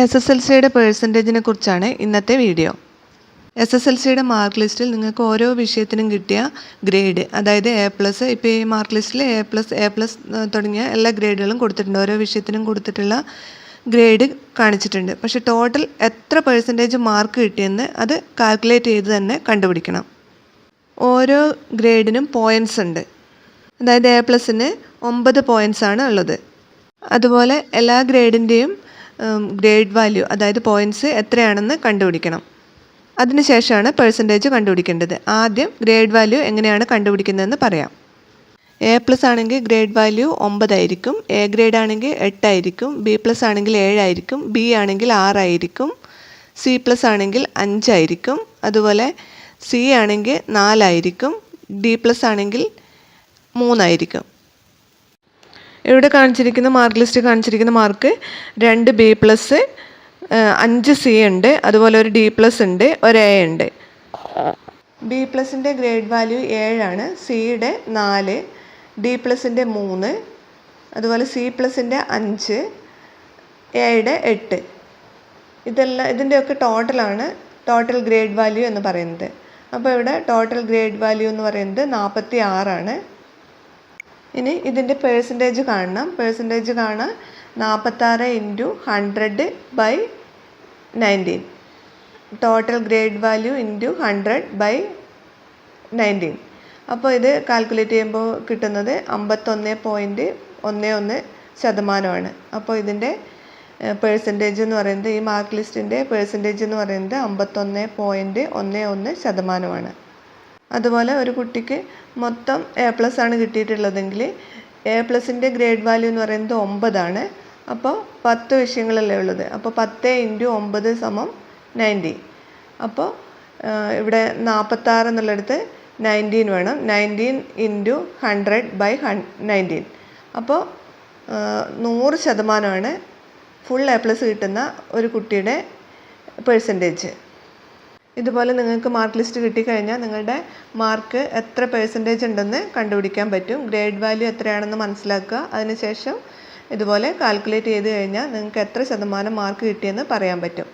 S S L സിയുടെ പേഴ്സന്റേജിനെ കുറിച്ചാണ് ഇന്നത്തെ വീഡിയോ എസ് എസ് എൽ സിയുടെ മാർക്ക് ലിസ്റ്റിൽ നിങ്ങൾക്ക് ഓരോ വിഷയത്തിനും കിട്ടിയ ഗ്രേഡ് അതായത് എ പ്ലസ് ഇപ്പോൾ ഈ മാർക്ക് ലിസ്റ്റിൽ എ പ്ലസ് എ പ്ലസ് തുടങ്ങിയ എല്ലാ ഗ്രേഡുകളും കൊടുത്തിട്ടുണ്ട്. ഓരോ വിഷയത്തിനും കൊടുത്തിട്ടുള്ള ഗ്രേഡ് കാണിച്ചിട്ടുണ്ട്. പക്ഷേ ടോട്ടൽ എത്ര പേഴ്സന്റേജ് മാർക്ക് കിട്ടിയെന്ന് അത് കാൽക്കുലേറ്റ് ചെയ്ത് തന്നെ കണ്ടുപിടിക്കണം. ഓരോ ഗ്രേഡിനും പോയിൻസ് ഉണ്ട്. അതായത് എ പ്ലസിന് ഒമ്പത് പോയിൻസ് ആണ് ഉള്ളത്. അതുപോലെ എല്ലാ ഗ്രേഡിന്റെയും ഗ്രേഡ് വാല്യൂ അതായത് പോയിന്റ്സ് എത്രയാണെന്ന് കണ്ടുപിടിക്കണം. അതിനുശേഷമാണ് പെർസെന്റേജ് കണ്ടുപിടിക്കേണ്ടത്. ആദ്യം ഗ്രേഡ് വാല്യൂ എങ്ങനെയാണ് കണ്ടുപിടിക്കുന്നതെന്ന് പറയാം. എ പ്ലസ് ആണെങ്കിൽ ഗ്രേഡ് വാല്യൂ ഒമ്പതായിരിക്കും എ ഗ്രേഡ് ആണെങ്കിൽ എട്ടായിരിക്കും ബി പ്ലസ് ആണെങ്കിൽ ഏഴായിരിക്കും ബി ആണെങ്കിൽ ആറായിരിക്കും സി പ്ലസ് ആണെങ്കിൽ അഞ്ചായിരിക്കും അതുപോലെ സി ആണെങ്കിൽ നാലായിരിക്കും ഡി പ്ലസ് ആണെങ്കിൽ മൂന്നായിരിക്കും ഇവിടെ കാണിച്ചിരിക്കുന്ന മാർക്ക് ലിസ്റ്റ് കാണിച്ചിരിക്കുന്ന മാർക്ക് രണ്ട് ബി പ്ലസ് അഞ്ച് സി ഉണ്ട്. അതുപോലെ ഒരു ഡി പ്ലസ് ഉണ്ട് ഒരു എ ഉണ്ട്. ബി പ്ലസിന്റെ ഗ്രേഡ് വാല്യൂ ഏഴാണ് സിയുടെ നാല് ഡി പ്ലസിന്റെ മൂന്ന് അതുപോലെ സി പ്ലസിന്റെ അഞ്ച് എയുടെ എട്ട്. ഇതെല്ലാം ഇതിന്റെയൊക്കെ ടോട്ടലാണ് ടോട്ടൽ ഗ്രേഡ് വാല്യൂ എന്ന് പറയുന്നത്. അപ്പോൾ ഇവിടെ ടോട്ടൽ ഗ്രേഡ് വാല്യൂ എന്ന് പറയുന്നത് നാൽപ്പത്തി ആറാണ് ഇനി ഇതിന്റെ പേഴ്സന്റേജ് കാണണം. പേഴ്സന്റേജ് കാണാൻ നാൽപ്പത്താറ് into hundred by nineteen total grade value into hundred by nineteen അപ്പോൾ ഇത് കാൽക്കുലേറ്റ് ചെയ്യുമ്പോൾ കിട്ടുന്നത് അമ്പത്തൊന്ന് പോയിന്റ് ഒന്ന് ഒന്ന് ശതമാനമാണ്. അപ്പോൾ ഇതിന്റെ പേഴ്സന്റേജ് എന്ന് പറയുന്നത് ഈ മാർക്ക് ലിസ്റ്റിന്റെ പേഴ്സന്റേജ് എന്ന് പറയുന്നത് അമ്പത്തൊന്ന് പോയിന്റ് ഒന്ന് ഒന്ന് ശതമാനമാണ്. അതുപോലെ ഒരു കുട്ടിക്ക് മൊത്തം എ പ്ലസ് ആണ് കിട്ടിയിട്ടുള്ളതെങ്കിൽ എ പ്ലസിന്റെ ഗ്രേഡ് വാല്യൂ എന്ന് പറയുന്നത് ഒമ്പതാണ്. അപ്പോൾ പത്ത് വിഷയങ്ങളല്ലേ ഉള്ളത്. അപ്പോൾ പത്ത് ഇന്റു ഒമ്പത് സമം നയന്റി. അപ്പോൾ ഇവിടെ നാൽപ്പത്താറ് എന്നുള്ളിടത്ത് നയന്റീൻ വേണം. നയന്റീൻ ഇന്റു ഹൺഡ്രഡ് ബൈ ഹൺ നയന്റീൻ. അപ്പോൾ നൂറ് ശതമാനമാണ് ഫുൾ എ പ്ലസ് കിട്ടുന്ന ഒരു കുട്ടിയുടെ പേഴ്സന്റേജ് ഇതുപോലെ നിങ്ങൾക്ക് മാർക്ക് ലിസ്റ്റ് കിട്ടിക്കഴിഞ്ഞാൽ നിങ്ങളുടെ മാർക്ക് എത്ര പേഴ്സന്റേജ് ഉണ്ടെന്ന് കണ്ടുപിടിക്കാൻ പറ്റും. ഗ്രേഡ് വാല്യൂ എത്രയാണെന്ന് മനസ്സിലാക്കുക. അതിനുശേഷം ഇതുപോലെ കാൽക്കുലേറ്റ് ചെയ്ത് കഴിഞ്ഞാൽ നിങ്ങൾക്ക് എത്ര ശതമാനം മാർക്ക് കിട്ടിയെന്ന് പറയാൻ പറ്റും.